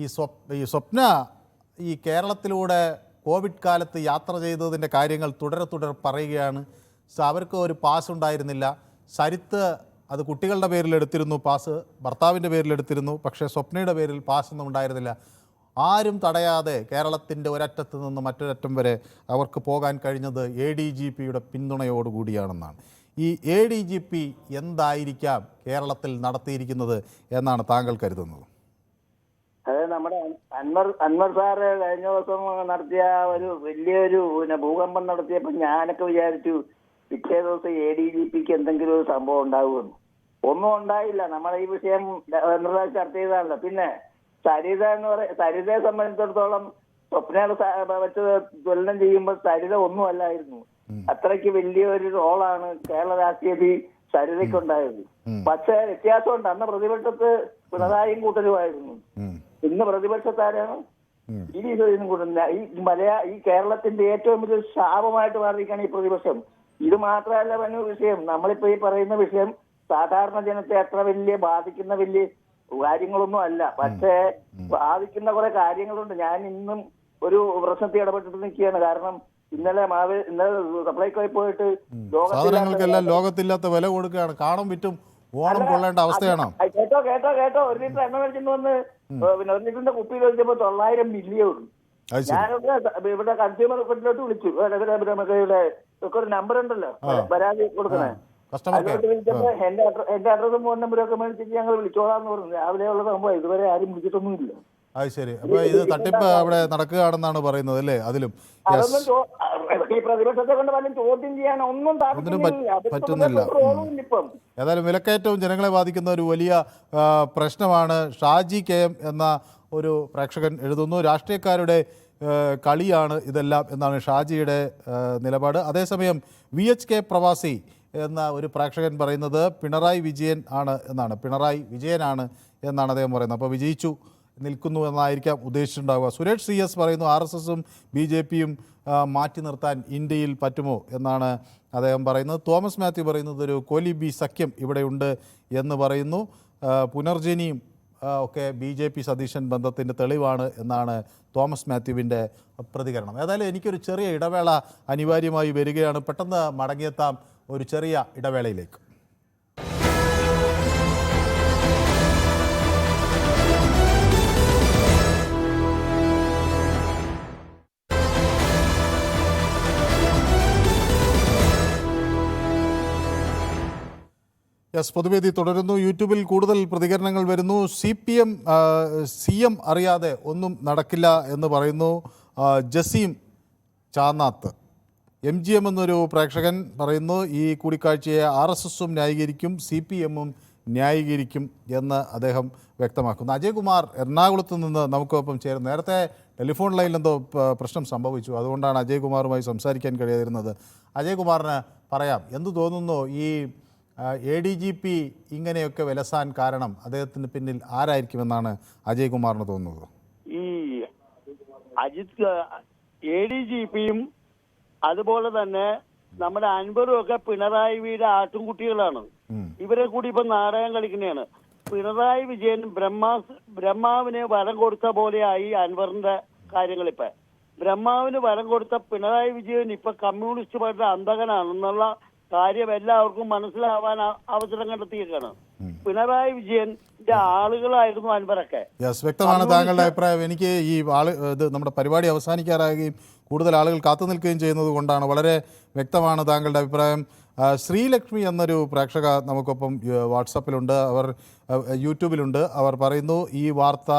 ഈ സ്വപ് ഈ സ്വപ്ന ഈ കേരളത്തിലൂടെ കോവിഡ് കാലത്ത് യാത്ര ചെയ്തതിന്റെ കാര്യങ്ങൾ തുടരെ തുടരെ പറയുകയാണ്. അവർക്ക് ഒരു പാസ് ഉണ്ടായിരുന്നില്ല. സരിത്ത് അത് കുട്ടികളുടെ പേരിൽ എടുത്തിരുന്നു പാസ് ഭർത്താവിന്റെ പേരിൽ എടുത്തിരുന്നു പക്ഷേ സ്വപ്നയുടെ പേരിൽ പാസ്സൊന്നും ഉണ്ടായിരുന്നില്ല. ആരും തടയാതെ കേരളത്തിന്റെ ഒരറ്റത്ത് നിന്ന് മറ്റൊരറ്റം വരെ അവർക്ക് പോകാൻ കഴിഞ്ഞത് എ ഡി ജി പിയുടെ പിന്തുണയോടുകൂടിയാണെന്നാണ് ഈ എ ഡി ജി പി എന്തായിരിക്കാം കേരളത്തിൽ നടത്തിയിരിക്കുന്നത് എന്നാണ് താങ്കൾ കരുതുന്നത്? അതെ നമ്മുടെ അൻവർ അൻവർ സാറ് കഴിഞ്ഞ ദിവസം നടത്തിയ ഒരു വലിയൊരു പിന്നെ ഭൂകമ്പം നടത്തിയപ്പോൾ ഞാനൊക്കെ വിചാരിച്ചു പിറ്റേ ദിവസം എ ഡി ജി പിക്ക് എന്തെങ്കിലും ഒരു സംഭവം ഉണ്ടാകുമെന്ന് ഒന്നും ഉണ്ടായില്ല. നമ്മൾ ഈ വിഷയം പ്രാവശ്യം ചർച്ച ചെയ്തതാണല്ലോ പിന്നെ സരിത എന്ന് പറയ സരിതയെ സംബന്ധിച്ചിടത്തോളം സ്വപ്നയുടെ സ- വെച്ച് തുലനം ചെയ്യുമ്പോൾ സരിത ഒന്നും അല്ലായിരുന്നു. അത്രയ്ക്ക് വലിയൊരു റോളാണ് കേരള രാഷ്ട്രീയത്തിൽ സരിതയ്ക്കുണ്ടായത്. പക്ഷേ വ്യത്യാസമുണ്ട്. അന്ന് പ്രതിപക്ഷത്ത് പിണറായിയും കൂട്ടരുമായിരുന്നു. ഇന്ന് പ്രതിപക്ഷത്താരാണ്. ഇനി ഇതൊന്നും കൂടില്ല ഈ മലയാ ഈ കേരളത്തിന്റെ ഏറ്റവും വലിയ ശാപമായിട്ട് മാറിയിരിക്കുകയാണ് ഈ പ്രതിപക്ഷം. ഇത് മാത്രമല്ല വന്ന വിഷയം. നമ്മളിപ്പോ ഈ പറയുന്ന വിഷയം സാധാരണ ജനത്തെ അത്ര വലിയ ബാധിക്കുന്ന വലിയ കാര്യങ്ങളൊന്നും അല്ല. പക്ഷേ ബാധിക്കുന്ന കുറെ കാര്യങ്ങളുണ്ട്. ഞാൻ ഇന്നും ഒരു പ്രശ്നത്തിൽ ഇടപെട്ടിട്ട് നിൽക്കുകയാണ്. കാരണം ഇന്നലെ മാവ് ഇന്നലെ സപ്ലൈകോയിൽ പോയിട്ട് സാധനങ്ങൾക്കെല്ലാം ലോകത്തില്ലാത്ത വില കൊടുക്കുകയാണ്. കാണും വിറ്റും ഓണം കൊള്ളേണ്ട അവസ്ഥയാണ്? കേട്ടോ കേട്ടോ കേട്ടോ. ഒരു ലിറ്റർ എണ്ണ മേടിച്ചിട്ട് വന്ന് പിന്നെ ഒരു ലിറ്ററിന്റെ കുപ്പിയിൽ വെച്ചപ്പോ തൊള്ളായിരം മില്യേ ഉള്ളൂ ഞാനൊക്കെ ഇവിടെ കൺസ്യൂമർ ഫെഡിലോട്ട് വിളിച്ചു. നമുക്ക് ഇവിടെ ഒരു നമ്പർ ഉണ്ടല്ലോ. പരാതി കൊടുക്കണേ. കെയർ വിളിച്ചപ്പോ എന്റെ എന്റെ അഡ്രസ്സും ഫോൺ നമ്പറും ഒക്കെ മേടിച്ചിട്ട് ഞങ്ങൾ വിളിച്ചോളാന്ന് പറഞ്ഞു. രാവിലെ ഉള്ള സംഭവം ഇതുവരെ ആരും വിളിച്ചിട്ടൊന്നുമില്ല അത് ശരി. അപ്പൊ ഇത് തട്ടിപ്പ് അവിടെ നടക്കുകയാണെന്നാണ് പറയുന്നത് അല്ലേ? അതിലും. ഒന്നും പറ്റുന്നില്ല. ഏതായാലും വിലക്കയറ്റവും ജനങ്ങളെ ബാധിക്കുന്ന ഒരു വലിയ പ്രശ്നമാണ് ഷാജി കെ എം എന്ന ഒരു പ്രേക്ഷകൻ എഴുതുന്നു. രാഷ്ട്രീയക്കാരുടെ കളിയാണ് ഇതെല്ലാം എന്നാണ് ഷാജിയുടെ നിലപാട്. അതേസമയം വി എച്ച് കെ പ്രവാസി എന്ന ഒരു പ്രേക്ഷകൻ പറയുന്നത് പിണറായി വിജയൻ ആണ് എന്നാണ്. പിണറായി വിജയനാണ് എന്നാണ് അദ്ദേഹം പറയുന്നത്. അപ്പോൾ വിജയിച്ചു നിൽക്കുന്നു എന്നായിരിക്കാം ഉദ്ദേശിച്ചിട്ടുണ്ടാവുക. സുരേഷ് സി എസ് പറയുന്നു ആർ എസ് എസും ബി ജെ പിയും മാറ്റി നിർത്താൻ ഇന്ത്യയിൽ പറ്റുമോ എന്നാണ് അദ്ദേഹം പറയുന്നത്. തോമസ് മാത്യു പറയുന്നത് ഒരു കോലി ബി സഖ്യം ഇവിടെയുണ്ട് എന്ന് പറയുന്നു. പുനർജനിയും ഒക്കെ ബി ജെ പി സതീശൻ ബന്ധത്തിന്റെ തെളിവാണ് എന്നാണ് തോമസ് മാത്യുവിന്റെ പ്രതികരണം. ഏതായാലും എനിക്കൊരു ചെറിയ ഇടവേള അനിവാര്യമായി വരികയാണ്. പെട്ടെന്ന് മടങ്ങിയെത്താം ഒരു ചെറിയ ഇടവേളയിലേക്ക്. യെസ് പൊതുവേദി തുടരുന്നു. യൂട്യൂബിൽ കൂടുതൽ പ്രതികരണങ്ങൾ വരുന്നു. C P M C M അറിയാതെ ഒന്നും നടക്കില്ല എന്ന് പറയുന്നു Jaseem Channath. M G M എന്നൊരു പ്രേക്ഷകൻ പറയുന്നു ഈ കൂടിക്കാഴ്ചയെ ആർ എസ് എസും ന്യായീകരിക്കും സി പി എമ്മും ന്യായീകരിക്കും എന്ന് അദ്ദേഹം വ്യക്തമാക്കുന്നു. അജയ്കുമാർ എറണാകുളത്ത് നിന്ന് നമുക്കൊപ്പം ചേരുന്നു. നേരത്തെ ടെലിഫോൺ ലൈനിൽ എന്തോ പ്രശ്നം സംഭവിച്ചു. അതുകൊണ്ടാണ് അജയ്കുമാറുമായി സംസാരിക്കാൻ കഴിയാതിരുന്നത്. അജയ്കുമാറിന് പറയാം എന്തു തോന്നുന്നു ഈ എ ഡി ജി പി ഇങ്ങനെയൊക്കെ വിലസാൻ കാരണം അദ്ദേഹത്തിന് പിന്നിൽ ആരായിരിക്കുമെന്നാണ് അജയ്കുമാറിന് തോന്നുന്നത്? ഈ അജിത് എ ഡി ജി പിയും അതുപോലെ തന്നെ നമ്മുടെ അൻപതും ഒക്കെ പിണറായി വീട് ആട്ടുംകുട്ടികളാണ്. ഇവരെ കൂടി ഇപ്പൊ നാടകം കളിക്കുന്നതാണ്. പിണറായി വിജയൻ ബ്രഹ്മാ ബ്രഹ്മാവിന് വരം കൊടുത്ത പോലെയായി അൻവറിന്റെ കാര്യങ്ങൾ ഇപ്പൊ. ബ്രഹ്മാവിന് വരം കൊടുത്ത പിണറായി വിജയൻ ഇപ്പൊ കമ്മ്യൂണിസ്റ്റ് പാർട്ടിയുടെ അന്തകനാണെന്നുള്ള കാര്യം എല്ലാവർക്കും മനസ്സിലാവാൻ അവസരം കണ്ടെത്തിയേക്കാണ്. പിണറായി വിജയന്റെ ആളുകളായിരുന്നു അൻവറൊക്കെ. യെസ് വ്യക്തമാണ് താങ്കളുടെ അഭിപ്രായം. എനിക്ക് ഈ ആൾ ഇത് നമ്മുടെ പരിപാടി അവസാനിക്കാറാകുകയും കൂടുതൽ ആളുകൾ കാത്തു നിൽക്കുകയും ചെയ്യുന്നത് കൊണ്ടാണ് വളരെ വ്യക്തമാണ് താങ്കളുടെ അഭിപ്രായം. ശ്രീലക്ഷ്മി എന്നൊരു പ്രേക്ഷക നമുക്കൊപ്പം വാട്സപ്പിലുണ്ട്. അവർ യൂട്യൂബിലുണ്ട്. അവർ പറയുന്നു ഈ വാർത്ത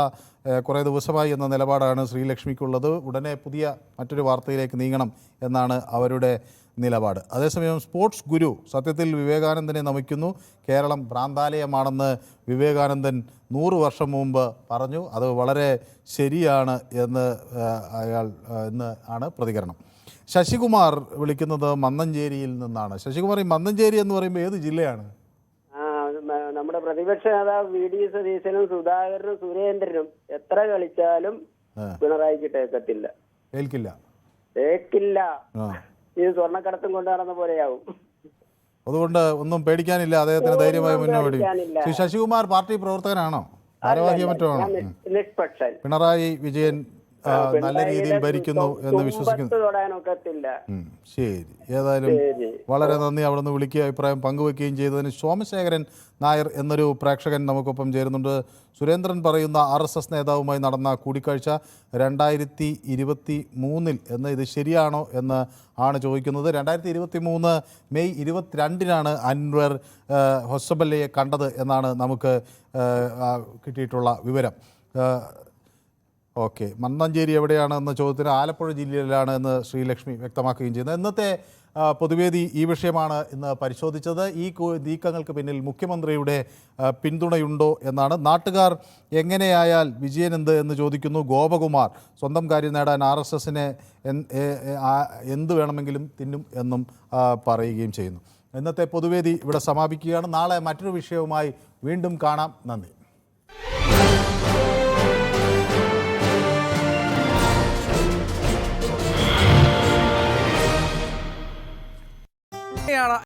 കുറേ ദിവസമായി എന്ന നിലപാടാണ് ശ്രീലക്ഷ്മിക്കുള്ളത്. ഉടനെ പുതിയ മറ്റൊരു വാർത്തയിലേക്ക് നീങ്ങണം എന്നാണ് അവരുടെ നിലപാട്. അതേസമയം സ്പോർട്സ് ഗുരു സത്യത്തിൽ വിവേകാനന്ദനെ നമിക്കുന്നു. കേരളം ഭ്രാന്താലയമാണെന്ന് വിവേകാനന്ദൻ നൂറ് വർഷം മുമ്പ് പറഞ്ഞു. അത് വളരെ ശരിയാണ് എന്ന് അയാൾ എന്ന് ആണ് പ്രതികരണം. ശശികുമാർ വിളിക്കുന്നത് മന്നഞ്ചേരിയിൽ നിന്നാണ്. ശശികുമാർ ഈ മന്നഞ്ചേരി എന്ന് പറയുമ്പോൾ ഏത് ജില്ലയാണ്? നമ്മുടെ പ്രതിപക്ഷ നേതാവ് വി ഡി സതീശനും സുധാകരനും സുരേന്ദ്രനും എത്ര കളിച്ചാലും. പിണറായിക്ക് ടേക്കത്തില്ല. ഏൽക്കില്ല. ഏൽക്കില്ല. ഇത് സ്വർണക്കടത്തും കൊണ്ടു നടന്ന പോലെയാവും. അതുകൊണ്ട് ഒന്നും പേടിക്കാനില്ല. അദ്ദേഹത്തിന് ധൈര്യമായി മുന്നോടി. മുന്നോട്ട്. ശ്രീ ശശികുമാർ പാർട്ടി പ്രവർത്തകനാണോ? ഭാരവാഹിയോ മറ്റോ ആണോ? പിണറായി വിജയൻ നല്ല രീതിയിൽ ഭരിക്കുന്നു എന്ന് വിശ്വസിക്കുന്നു. ശരി. ഏതായാലും വളരെ നന്ദി അവിടെ നിന്ന് വിളിക്കുക. അഭിപ്രായം പങ്കുവെക്കുകയും ചെയ്തതിന് സോമശേഖരൻ നായർ എന്നൊരു പ്രേക്ഷകൻ നമുക്കൊപ്പം ചേരുന്നുണ്ട്. സുരേന്ദ്രൻ പറയുന്ന ആർ എസ് എസ് നേതാവുമായി നടന്ന കൂടിക്കാഴ്ച രണ്ടായിരത്തി ഇരുപത്തി മൂന്നിൽ എന്ന് ഇത് ശരിയാണോ എന്ന് ആണ് ചോദിക്കുന്നത്. രണ്ടായിരത്തി ഇരുപത്തി മൂന്ന് മെയ് ഇരുപത്തിരണ്ടിനാണ് അൻവർ ഹൊസബല്ലയെ കണ്ടത് എന്നാണ് നമുക്ക് കിട്ടിയിട്ടുള്ള വിവരം. ഓക്കെ. മണ്ണഞ്ചേരി എവിടെയാണ് എന്ന ചോദ്യത്തിന് ആലപ്പുഴ ജില്ലയിലാണ് എന്ന് ശ്രീലക്ഷ്മി വ്യക്തമാക്കുകയും ചെയ്യുന്നത്. ഇന്നത്തെ പൊതുവേദി ഈ വിഷയമാണ് ഇന്ന് പരിശോധിച്ചത്. ഈ നീക്കങ്ങൾക്ക് പിന്നിൽ മുഖ്യമന്ത്രിയുടെ പിന്തുണയുണ്ടോ എന്നാണ്. നാട്ടുകാർ എങ്ങനെയായാൽ വിജയൻ എന്ത് എന്ന് ചോദിക്കുന്നു. ഗോപകുമാർ സ്വന്തം കാര്യം നേടാൻ ആർ എസ് എസിനെ എന്ത് വേണമെങ്കിലും തിന്നും എന്നും പറയുകയും ചെയ്യുന്നു. ഇന്നത്തെ പൊതുവേദി ഇവിടെ സമാപിക്കുകയാണ്. നാളെ മറ്റൊരു വിഷയവുമായി വീണ്ടും കാണാം. നന്ദി. ara